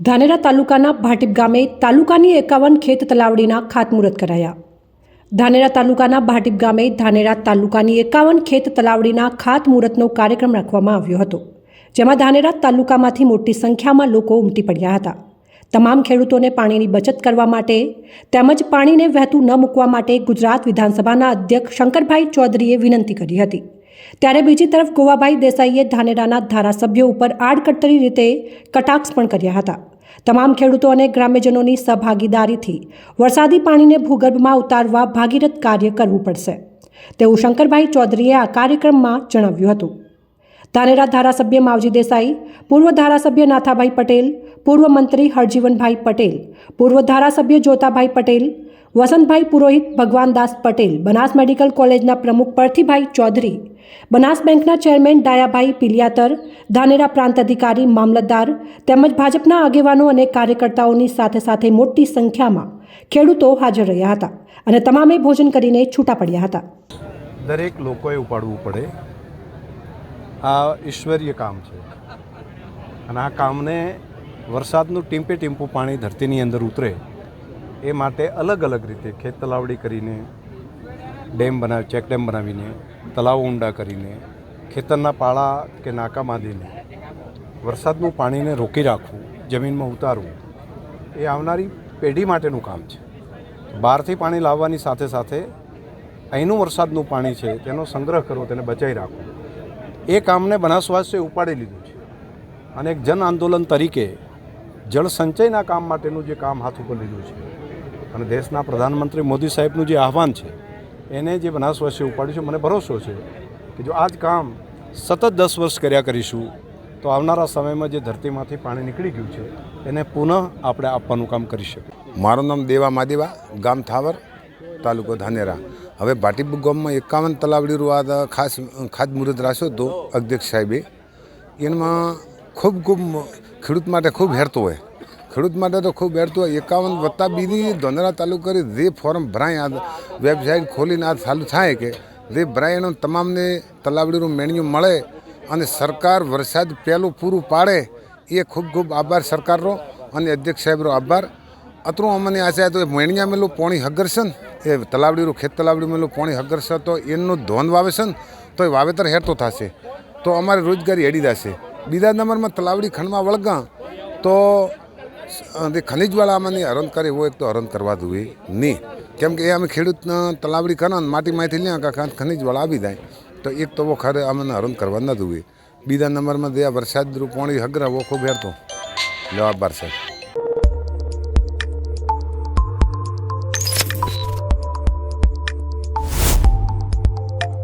ધાનેરા તાલુકાના ભાટીપ ગામે તાલુકાની એકાવન ખેત તલાવડીના ખાતમુહૂર્ત કરાયા. ધાનેરા તાલુકાના ભાટીપ ગામે ધાનેરા તાલુકાની એકાવન ખેત તલાવડીના ખાતમુહૂર્તનો કાર્યક્રમ રાખવામાં આવ્યો હતો, જેમાં ધાનેરા તાલુકામાંથી મોટી સંખ્યામાં લોકો ઉમટી પડ્યા હતા. તમામ ખેડૂતોને પાણીની બચત કરવા માટે તેમજ પાણીને વહેતું ન મૂકવા માટે ગુજરાત વિધાનસભાના અધ્યક્ષ શંકરભાઈ ચૌધરીએ વિનંતી કરી હતી. ત્યારે બીજી તરફ ગોવાભાઈ દેસાઈએ ધાનેરાના ધારાસભ્યો ઉપર આડકતરી રીતે કટાક્ષ પણ કર્યા હતા. તમામ ખેડૂતો અને ગ્રામ્યજનોની સહભાગીદારીથી વરસાદી પાણીને ભૂગર્ભમાં ઉતારવા ભાગીરથ કાર્ય કરવું પડશે. તેવું શંકરભાઈ ચૌધરીએ આ કાર્યક્રમમાં જણાવ્યું હતું. ધાનેરા ધારાસભ્ય માવજી દેસાઈ, પૂર્વ ધારાસભ્ય નાથાભાઈ પટેલ, પૂર્વ મંત્રી હરજીવનભાઈ પટેલ, પૂર્વ ધારાસભ્ય જોતાભાઈ પટેલ, વસંતભાઈ પુરોહિત ભગવાનદાસ પટેલ, બનાસ મેડિકલ કોલેજના પ્રમુખ પરથીભાઈ ચૌધરી, બનાસ બેંકના ચેરમેન ડાયાભાઈ પિલિયાતર, ધાનેરા પ્રાંત અધિકારી મામલતદાર, તેમજ ભાજપના આગેવાનો અને કાર્યકર્તાઓની સાથે સાથે મોટી સંખ્યામાં ખેડૂતો હાજર રહ્યા હતા અને તમામે ભોજન કરીને છૂટા પડ્યા હતા. દરેક લોકોએ ઉપાડવું પડે. આ ઈશ્વરીય કામ છે. અને આ કામને વરસાદનું ટીમ્પે ટીમ્પું પાણી ધરતીની અંદર ઉતરે, એ માટે અલગ અલગ રીતે ખેત તલાવડી કરીને, ડેમ બનાવી, ચેક ડેમ બનાવીને, તલાવ ઊંડા કરીને, ખેતરના પાળા કે નાકા બાંધીને, વરસાદનું પાણીને રોકી રાખવું, જમીનમાં ઉતારવું, એ આવનારી પેઢી માટેનું કામ છે. બહારથી પાણી લાવવાની સાથે સાથે અહીંનું વરસાદનું પાણી છે, તેનો સંગ્રહ કરવો તેને બચાવી રાખવો એ કામને બનાસવાસીએ ઉપાડી લીધું છે. અને એક જન આંદોલન તરીકે જળ સંચયના કામ માટેનું જે કામ હાથ ઉપર લીધું છે. અને દેશના પ્રધાનમંત્રી મોદી સાહેબનું જે આહવાન છે, એને જે બનાસવાસીએ ઉપાડ્યું છે, મને ભરોસો છે કે જો આ જ કામ સતત દસ વર્ષ કર્યા કરીશું, તો આવનારા સમયમાં જે ધરતીમાંથી પાણી નીકળી ગયું છે, એને પુનઃ આપણે આપવાનું કામ કરી શકીએ. મારું નામ દેવા માદેવા, ગામ થાવર, તાલુકો ધાનેરા. હવે ભાટીપ ગામમાં એકાવન તલાવડી આ ખાસ મુહૂર્ત રાખ્યો હતો અધ્યક્ષ સાહેબે. એમાં ખૂબ ખૂબ ખેડૂત માટે ખૂબ હેરતો હોય. ખેડૂત માટે તો ખૂબ હેરતું હોય. એકાવન વત્તા બીજી ધોંધરા કરી જે ફોર્મ ભરાય, આ વેબસાઇટ ખોલીને આ ચાલુ થાય કે જે ભરાય એનો તમામને તલાવડીનું મેણ્યું મળે અને સરકાર વરસાદ પહેલું પૂરું પાડે, એ ખૂબ ખૂબ આભાર સરકારનો અને અધ્યક્ષ સાહેબનો આભાર. અત્રું અમને આશા તો મેણિયા મેલું પોણી હગરશે ને, એ તલાવડીનું ખેત તલાવડી મેલું પોણી હગરશે તો એનું ધોન વાવેશે ને તો એ વાવેતર હેરતો થશે. તો અમારે રોજગારી એડી જશે. બીજા નંબરમાં તલાવડી ખંડમાં વળગા, તો ખનિજવાળા અમને હરણ કરે હોય તો હરણ કરવા જોઈએ. નહીં. કેમ કે એ અમે ખેડૂત તલાવડી કરો ને માટીમાંથી લ્યા કાંકા ખનિજવાળા આવી જાય, તો એક તો ખરે અમને હરણ કરવા ન જોઈએ. બીજા નંબરમાં જે વરસાદ પાણી હગરા ખૂબ હેરતો જવાબદાર સાહેબ